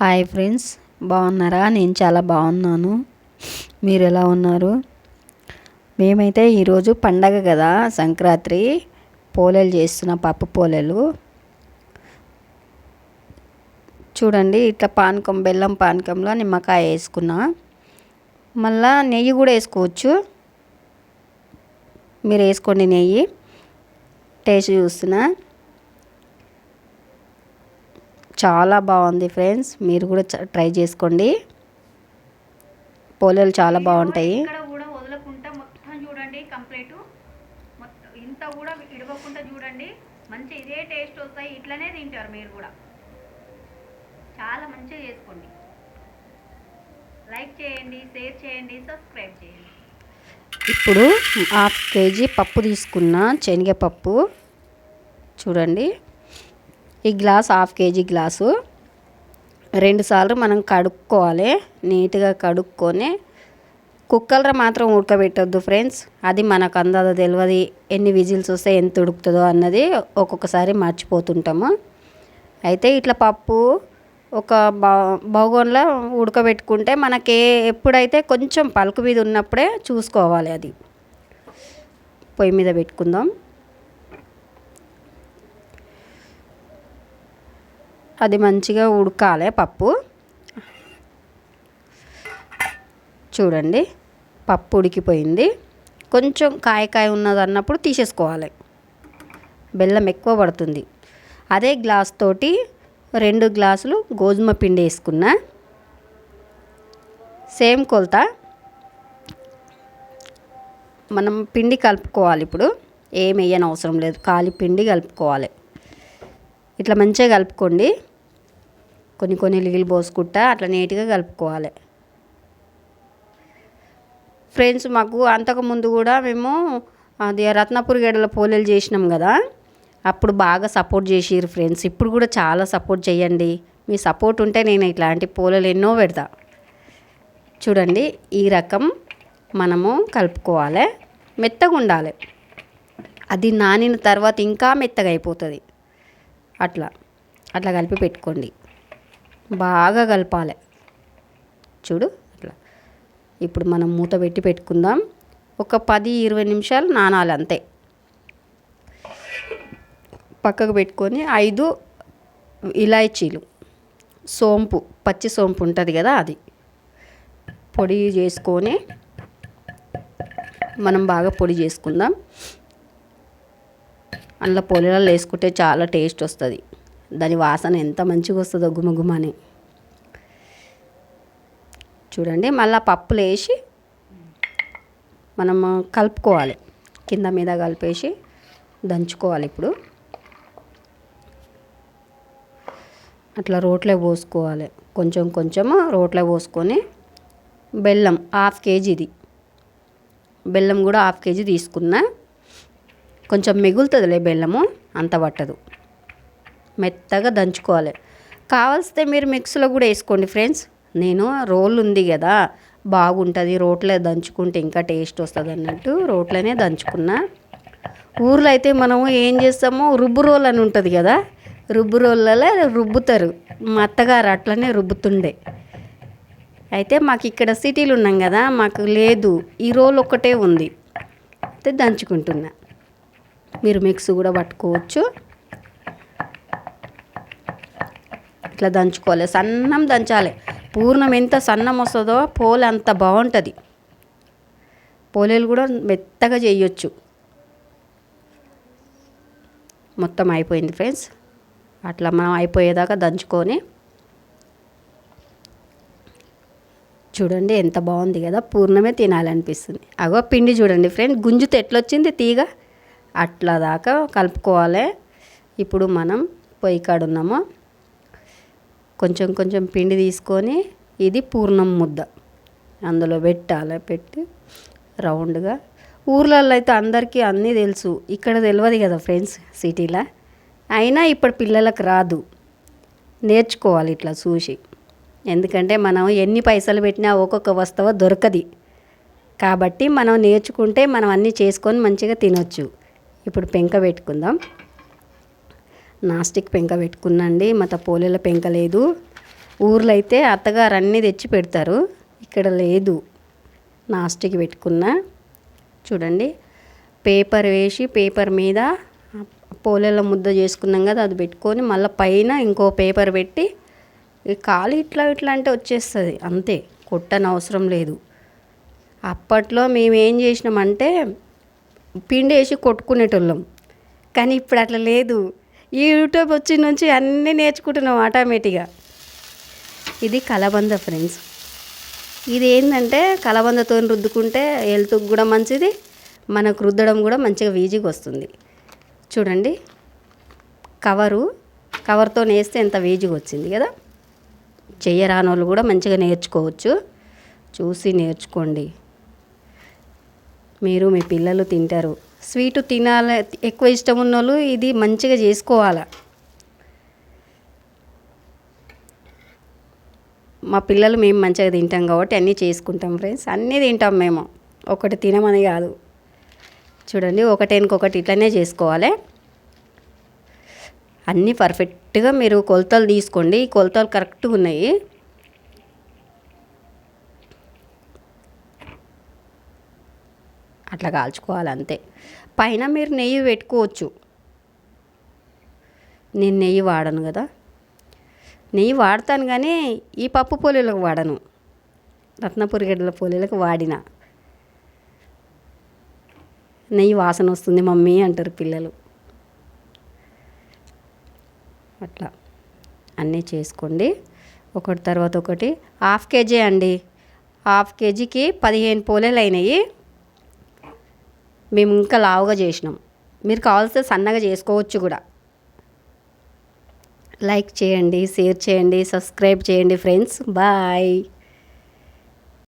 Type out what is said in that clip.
Hi friends బాగున్నారా? నేను చాలా బాగున్నాను. మీరు ఎలా ఉన్నారు? మేమైతే ఈరోజు పండగ కదా సంక్రాంతి. పోలేలు చేస్తున్న పప్పు పోలేలు. చూడండి ఇట్లా పానకం బెల్లం పానకంలో నిమ్మకాయ వేసుకున్నా. మళ్ళా నెయ్యి కూడా వేసుకోవచ్చు. మీరు వేసుకోండి నెయ్యి. టేస్ట్ చూస్తున్నా. చాలా బాగుంది ఫ్రెండ్స్. మీరు కూడా ట్రై చేసుకోండి. పోలేలు చాలా బాగుంటాయి. ఇక్కడ కూడా వదలకుండా మొత్తం చూడండి కంప్లీట్. మొత్తం ఇంత కూడా ఇడవకుండా చూడండి. మంచి ఇదే టేస్ట్ వస్తాయి. ఇట్లనే తింటారు మీరు కూడా. చాలా మంచిగా చేసుకోండి. లైక్ చేయండి షేర్ చేయండి సబ్స్క్రైబ్ చేయండి. ఇప్పుడు హాఫ్ కేజీ పప్పు తీసుకున్న శనగపప్పు చూడండి. ఈ గ్లాస్ హాఫ్ కేజీ గ్లాసు. రెండుసార్లు మనం కడుక్కోవాలి. నీట్గా కడుక్కొని కుక్కర్లో మాత్రం ఉడకబెట్టద్దు ఫ్రెండ్స్. అది మనకు అందదో తెలియదు ఎన్ని విజిల్స్ వస్తే ఎంత ఉడుకుతుందో అన్నది ఒక్కొక్కసారి మర్చిపోతుంటాము. అయితే ఇట్లా పప్పు ఒక బౌ బౌగోన్లో ఉడకబెట్టుకుంటే మనకి ఎప్పుడైతే కొంచెం పలుకు మీద ఉన్నప్పుడే చూసుకోవాలి అది. పొయ్యి మీద పెట్టుకుందాం. అది మంచిగా ఉడకాలి పప్పు. చూడండి పప్పు ఉడికిపోయింది. కొంచెం కాయ కాయ ఉన్నది అన్నప్పుడు తీసేసుకోవాలి. బెల్లం ఎక్కువ పడుతుంది. అదే గ్లాస్ తోటి రెండు గ్లాసులు గోధుమ పిండి వేసుకున్నా. సేమ్ కొలత. మనం పిండి కలుపుకోవాలి ఇప్పుడు. ఏం వేయని అవసరం లేదు. ఖాళీ పిండి కలుపుకోవాలి. ఇట్లా మంచిగా కలుపుకోండి. కొన్ని కొన్ని నీళ్ళు పోసుకుంటా అట్లా నీట్గా కలుపుకోవాలి. ఫ్రెండ్స్ మాకు అంతకుముందు కూడా మేము అది రత్నపూర్ గడ్డల పోలేలు చేసినాం కదా. అప్పుడు బాగా సపోర్ట్ చేసిర్రు ఫ్రెండ్స్. ఇప్పుడు కూడా చాలా సపోర్ట్ చేయండి. మీ సపోర్ట్ ఉంటే నేను ఇట్లాంటి పోలేలు ఎన్నో పెడతా. చూడండి ఈ రకం మనము కలుపుకోవాలి. మెత్తగా ఉండాలి అది నానిన తర్వాత ఇంకా మెత్తగా అయిపోతుంది అట్లా. అట్లా కలిపి పెట్టుకోండి. బాగా కలపాలి. చూడు అట్లా. ఇప్పుడు మనం మూత పెట్టి పెట్టుకుందాం. ఒక పది ఇరవై నిమిషాలు నానాలి అంతే. పక్కకు పెట్టుకొని ఐదు ఇలాచీలు సోంపు పచ్చి సోంపు ఉంటుంది కదా అది. పొడి చేసుకొని మనం బాగా పొడి చేసుకుందాం. అందులో పొలిలలో వేసుకుంటే చాలా టేస్ట్ వస్తుంది. దాని వాసన ఎంత మంచిగా వస్తుందో గుమగుమని. చూడండి మళ్ళీ పప్పులు వేసి మనం కలుపుకోవాలి. కింద మీద కలిపేసి దంచుకోవాలి ఇప్పుడు. అట్లా రోట్లో పోసుకోవాలి. కొంచెం కొంచెం రోట్లో పోసుకొని బెల్లం హాఫ్ కేజీది బెల్లం కూడా హాఫ్ కేజీ తీసుకున్నా. కొంచెం మిగులుతుందిలే బెల్లము అంత పట్టదు. మెత్తగా దంచుకోవాలి. కావాల్సితే మీరు మిక్స్లో కూడా వేసుకోండి ఫ్రెండ్స్. నేను రోల్ ఉంది కదా బాగుంటుంది రోట్లో దంచుకుంటే ఇంకా టేస్ట్ వస్తుంది అన్నట్టు రోట్లోనే దంచుకున్నా. ఊర్లో అయితే మనము ఏం చేస్తామో రుబ్బు రోల్ అని ఉంటుంది కదా రుబ్బు రోళ్ళలో రుబ్బుతారు. మా అత్తగారు అట్లనే రుబ్బుతుండే. అయితే మాకు ఇక్కడ సిటీలు ఉన్నాం కదా మాకు లేదు. ఈ రోల్ ఒక్కటే ఉంది. అయితే దంచుకుంటున్నా. మీరు మిక్స్ కూడా పట్టుకోవచ్చు. ఇట్లా దంచుకోవాలి. సన్నం దంచాలి. పూర్ణం ఎంత సన్నం వస్తుందో పోలు అంత బాగుంటుంది. పోలేలు కూడా మెత్తగా చేయొచ్చు. మొత్తం అయిపోయింది ఫ్రెండ్స్. అట్లా మనం అయిపోయేదాకా దంచుకొని చూడండి ఎంత బాగుంది కదా. పూర్ణమే తినాలనిపిస్తుంది. అగో పిండి చూడండి ఫ్రెండ్. గుంజుతో ఎట్లొచ్చింది తీగ? అట్లా దాకా కలుపుకోవాలి. ఇప్పుడు మనం పొయ్యి కాడున్నాము కొంచెం కొంచెం పిండి తీసుకొని ఇది పూర్ణం ముద్ద అందులో పెట్టాలి. పెట్టి రౌండ్గా. ఊర్లలో అయితే అందరికీ అన్నీ తెలుసు. ఇక్కడ తెలియదు కదా ఫ్రెండ్స్ సిటీలో. అయినా ఇప్పుడు పిల్లలకు రాదు. నేర్చుకోవాలి ఇట్లా చూసి. ఎందుకంటే మనం ఎన్ని పైసలు పెట్టినా ఒక్కొక్క వస్తువు దొరకది. కాబట్టి మనం నేర్చుకుంటే మనం అన్నీ చేసుకొని మంచిగా తినొచ్చు. ఇప్పుడు పెంక పెట్టుకుందాం. నాస్టిక్ పెంక పెట్టుకున్నాండి మా పోలేల పెంక లేదు. ఊర్లో అయితే అత్తగారు అన్నీ తెచ్చి పెడతారు. ఇక్కడ లేదు నాస్టిక్ పెట్టుకున్నా. చూడండి పేపర్ వేసి పేపర్ మీద పోలేల ముద్ద చేసుకున్నాం కదా అది పెట్టుకొని మళ్ళీ పైన ఇంకో పేపర్ పెట్టి కాలు ఇట్లా ఇట్లా అంటే వచ్చేస్తుంది అంతే. కొట్టని అవసరం లేదు. అప్పట్లో మేము ఏం చేసినామంటే పిండి వేసి కొట్టుకునేటోళ్ళం. కానీ ఇప్పుడు అట్లా లేదు. ఈ యూట్యూబ్ వచ్చిన నుంచి అన్నీ నేర్చుకుంటున్నాం ఆటోమేటిక్గా. ఇది కలబంద ఫ్రెండ్స్. ఇది ఏంటంటే కలబందతో రుద్దుకుంటే హెల్త్కి కూడా మంచిది మనకు రుద్దడం కూడా మంచిగా వీజీగా వస్తుంది. చూడండి. కవరు కవర్తో నేస్తే ఎంత వీజీగా వచ్చింది కదా? చెయ్యరాని వాళ్ళు కూడా మంచిగా నేర్చుకోవచ్చు. చూసి నేర్చుకోండి. మీరు మీ పిల్లలు తింటారు. స్వీట్ తినాల ఎక్కువ ఇష్టం ఉన్న వాళ్ళు ఇది మంచిగా చేసుకోవాలి? మా పిల్లలు మేము మంచిగా తింటాం కాబట్టి అన్నీ చేసుకుంటాం ఫ్రెండ్స్. అన్నీ తింటాం మేము. ఒకటి తినమని కాదు. చూడండి ఒకటేనికొకటి ఇట్లనే చేసుకోవాలి. అన్నీ పర్ఫెక్ట్గా మీరు కొలతలు తీసుకోండి. ఈ కొలతలు కరెక్ట్గా ఉన్నాయి. అట్లా కాల్చుకోవాలి అంతే పైన మీరు నెయ్యి పెట్టుకోవచ్చు. నేను నెయ్యి వాడను కదా. నెయ్యి వాడతాను కానీ ఈ పప్పు పోలీలకు వాడను. రత్నపురి గడ్డల పోలీలకు వాడిన. నెయ్యి వాసన వస్తుంది మమ్మీ అంటారు పిల్లలు. అట్లా. అన్నీ చేసుకోండి. ఒకటి తర్వాత ఒకటి. హాఫ్ కేజీ అండి. హాఫ్ కేజీకి పదిహేను పోలేలు అయినాయి. మేము ఇంకా లావుగా చేసినాం. మీరు కావాల్సిన సన్నగా చేసుకోవచ్చు కూడా. లైక్ చేయండి షేర్ చేయండి సబ్స్క్రైబ్ చేయండి ఫ్రెండ్స్. బాయ్.